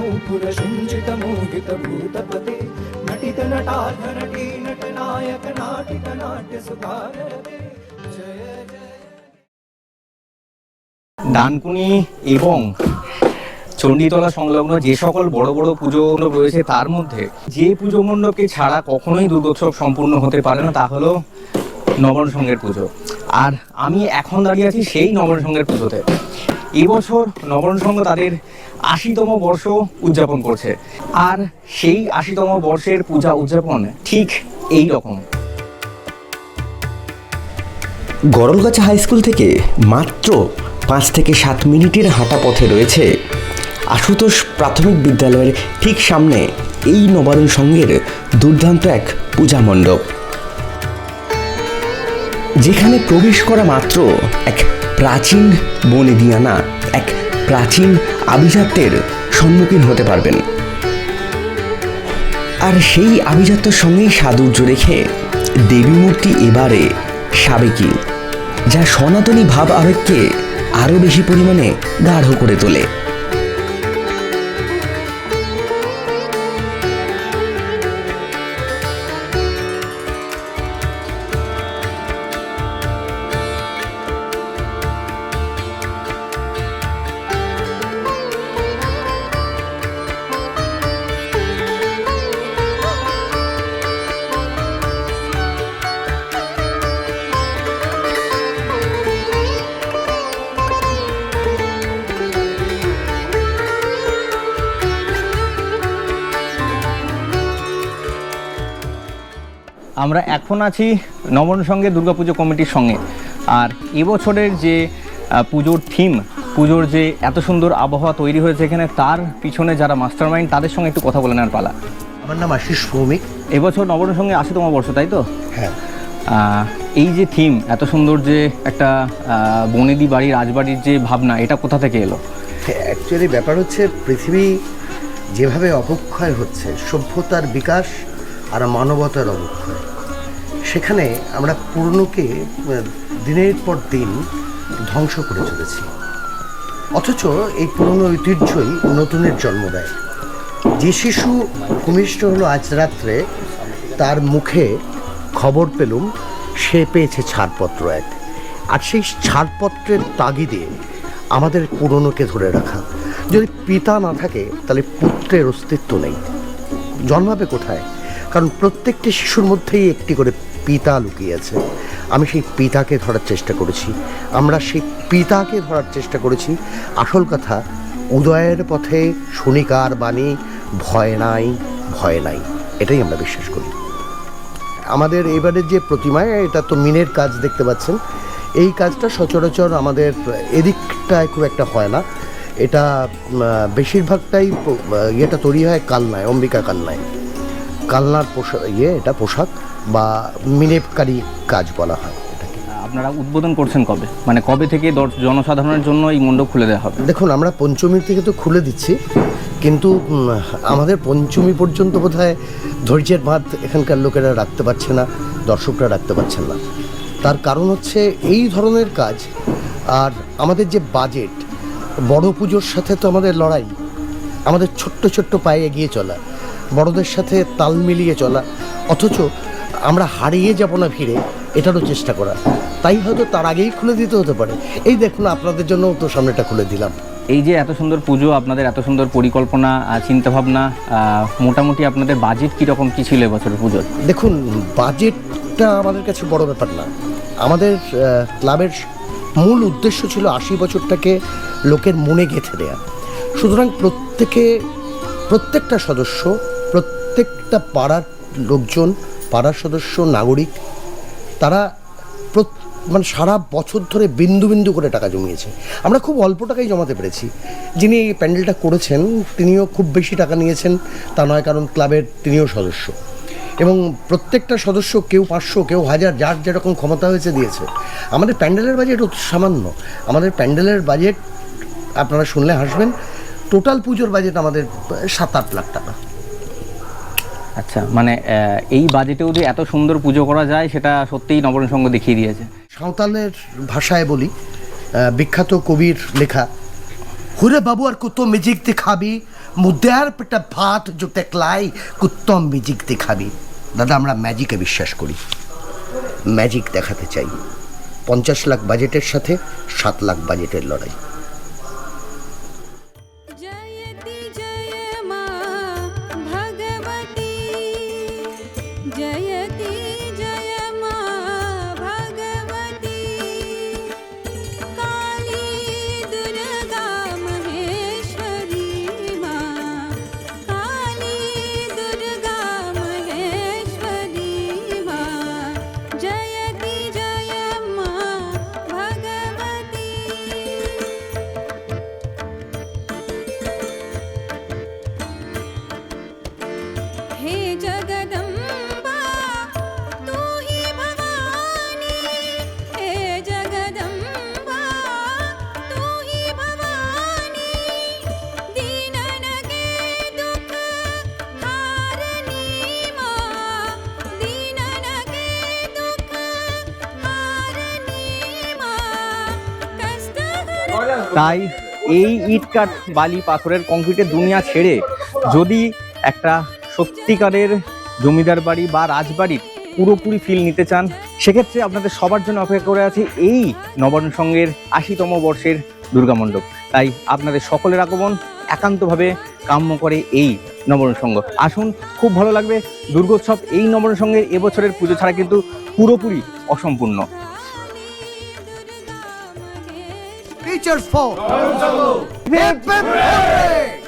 कल्पित भूतपते नटित नटाधनटी नटनायक नाटित नाट्य सुधार जय जय ডানকুনি এবং চণ্ডীতলা সংলগ্ন যে সকল বড় বড় পুজো মণ্ডপ রয়েছে তার মধ্যে যে পুজো মণ্ডপকে ছাড়া কখনোই দুর্গোৎসব সম্পূর্ণ হতে পারে না তা হলো নবন সঙ্গের পুজো আর আমি এখন দাঁড়িয়ে আছি সেই নবন সঙ্গের পুজোতে এবছর নবন সংঘ তাদের আশিতম বর্ষ উদযাপন করছে। আর সেই আশিতম বর্ষের পূজা উদযাপন ঠিক এই রকম। গরলগাছা হাই স্কুল থেকে মাত্র পাঁচ থেকে সাত মিনিটের হাঁটা পথে রয়েছে আশুতোষ প্রাথমিক বিদ্যালয়ের ঠিক সামনে এই নবারণ সঙ্গের দুর্দান্ত এক পূজা মণ্ডপ। যেখানে প্রবেশ করা মাত্র এক প্রাচীন বনেদিয়ানা এক প্রাচীন আভিজাত্যের সম্মুখীন হতে পারবেন। আর সেই আভিজাত্যের সঙ্গেই সাদুর্য রেখে দেবী মূর্তি এবারে সাবেকি, যা সনাতনী ভাব আবেগকে আরও বেশি পরিমাণে গাঢ় করে তোলে। আমরা এখন আছি নবন সঙ্গে দুর্গাপুজো কমিটির সঙ্গে। আর এবছরের যে পুজোর থিম পুজোর যে এত সুন্দর আবহাওয়া তৈরি হয়েছে এখানে তার পিছনে যারা মাস্টার মাইন্ড তাদের সঙ্গে একটু কথা বলে নেওয়ার পালা। আমার নাম আশিস ভৌমিক। এবছর নবন সঙ্গে আশিতম বর্ষ তাই তো? হ্যাঁ। এই যে থিম এত সুন্দর যে একটা বনেদি বাড়ি রাজবাড়ির যে ভাবনা এটা কোথা থেকে এলো? অ্যাকচুয়ালি ব্যাপার হচ্ছে পৃথিবী যেভাবে অবক্ষয় হচ্ছে সভ্যতার বিকাশ আর মানবতার অবক্ষয়। সেখানে আমরা পুরনোকে দিনের পর দিন ধ্বংস করে চলেছি। অথচ এই পুরনো ঐতিহ্যই নতুনের জন্ম দেয়। যে শিশু ভূমিষ্ঠ হলো আজ রাত্রে, তার মুখে খবর পেলুম, সে পেয়েছে ছাড়পত্র এক। আর সেই ছাড়পত্রের তাগিদে আমাদের পুরনোকে ধরে রাখা। যদি পিতা না থাকে, তাহলে পুত্রের অস্তিত্ব নেই। জন্মাবে কোথায়? কারণ প্রত্যেকটি শিশুর মধ্যেই একটি করে পিতা লুকিয়ে আছে আমি সেই পিতাকে ধরার চেষ্টা করেছি। আমরা সেই পিতাকে ধরার চেষ্টা করেছি। আসল কথা, উদয়ের পথে শনিকার বাণী, ভয় নাই ভয় নাই। এটাই আমরা বিশ্বাস করি। আমাদের এবারের যে প্রতিমায়, এটা তো মিনের কাজ দেখতে পাচ্ছেন। এই কাজটা সচরাচর আমাদের এদিকটায় খুব একটা হয় না। এটা বেশিরভাগটাই ইয়েটা তৈরি হয় কালনায়, অম্বিকা কালনায়। কালনার পোশাক ইয়ে এটা পোশাক বা মিনেপকারী কাজ বলা হয় এটাকে। আপনারা উদ্বোধন করছেন কবে? মানে কবে থেকে জনসাধারণের জন্য এই মণ্ডপ খুলে দেওয়া হবে? দেখুন আমরা পঞ্চমীর থেকে তো খুলে দিচ্ছি কিন্তু আমাদের পঞ্চমী পর্যন্ত বোধহয় ধৈর্যের ভাত এখানকার লোকেরা রাখতে পারছে না দর্শকরা রাখতে পারছেন না। তার কারণ হচ্ছে এই ধরনের কাজ আর আমাদের যে বাজেট বড় পুজোর সাথে তো আমাদের লড়াই আমাদের ছোট্ট ছোট্ট পায়ে এগিয়ে চলা বড়দের সাথে তাল মিলিয়ে চলা। অথচ আমরা হারিয়ে যাব না ভিড়ে এটারও চেষ্টা করা। তাই হয়তো তার আগেই খুলে দিতে হতে পারে। এই দেখুন আপনাদের জন্য তো সামনেটা খুলে দিলাম। এই যে এত সুন্দর পুজো আপনাদের এত সুন্দর পরিকল্পনা চিন্তাভাবনা মোটামুটি আপনাদের বাজেট কীরকম কী ছিল এবছরের পুজোর? দেখুন বাজেটটা আমাদের কাছে বড় ব্যাপার না। আমাদের ক্লাবের মূল উদ্দেশ্য ছিল আশি বছরটাকে লোকের মনে গেঁথে দেয়া। সুতরাং প্রত্যেকে প্রত্যেকটা সদস্য প্রত্যেকটা পাড়ার লোকজন, পাড়ার সদস্য, নাগরিক, তারা মানে সারা বছর ধরে বিন্দু বিন্দু করে টাকা জমিয়েছে। আমরা খুব অল্প টাকাই জমাতে পেরেছি। যিনি এই প্যান্ডেলটা করেছেন, তিনিও খুব বেশি টাকা নিয়েছেন, তা নয় কারণ ক্লাবের তিনিও সদস্য। এবং প্রত্যেকটা সদস্য, কেউ পাঁচশো, কেউ হাজার, যার যেরকম ক্ষমতা হয়েছে দিয়েছে। আমাদের প্যান্ডেলের বাজেট অতি সামান্য। আমাদের প্যান্ডেলের বাজেট আপনারা শুনলে হাসবেন টোটাল পুজোর বাজেট আমাদের, সাত আট লাখ টাকা। আচ্ছা মানে এই বাজেটেও যে এত সুন্দর পুজো করা যায়, সেটা সত্যিই নবরণ সংঘ দেখিয়ে দিয়েছে। সাঁওতালের ভাষায় বলি বিখ্যাত কবির লেখা, হুরে বাবু আর কত মেজিক খাবি মুদ্রার পেটা ভাত জোতে ক্লাই কুত্তম ম্যাজিক দেখাবি। দাদা, আমরা ম্যাজিকে বিশ্বাস করি, ম্যাজিক দেখাতে চাই। পঞ্চাশ লাখ বাজেটের সাথে সাত লাখ বাজেটের লড়াই। তাই এই ইট কাঠ বালি পাথরের কংক্রিটের দুনিয়া ছেড়ে যদি একটা সত্যিকারের জমিদার বাড়ি বা রাজবাড়ির পুরোপুরি ফিল নিতে চান, সেক্ষেত্রে আপনাদের সবার জন্য অপেক্ষা করে আছে এই নবান্ন সঙ্গের আশিতম বর্ষের দুর্গামণ্ডপ তাই আপনাদের সকলের আগমন একান্তভাবে কাম্য করে এই নবরণ সংঘ। আসুন, খুব ভালো লাগবে, দুর্গোৎসব এই নবরণ সঙ্গের এবছরের পুজো ছাড়া কিন্তু পুরোপুরি অসম্পূর্ণ। your fault. Hip, hip, hooray!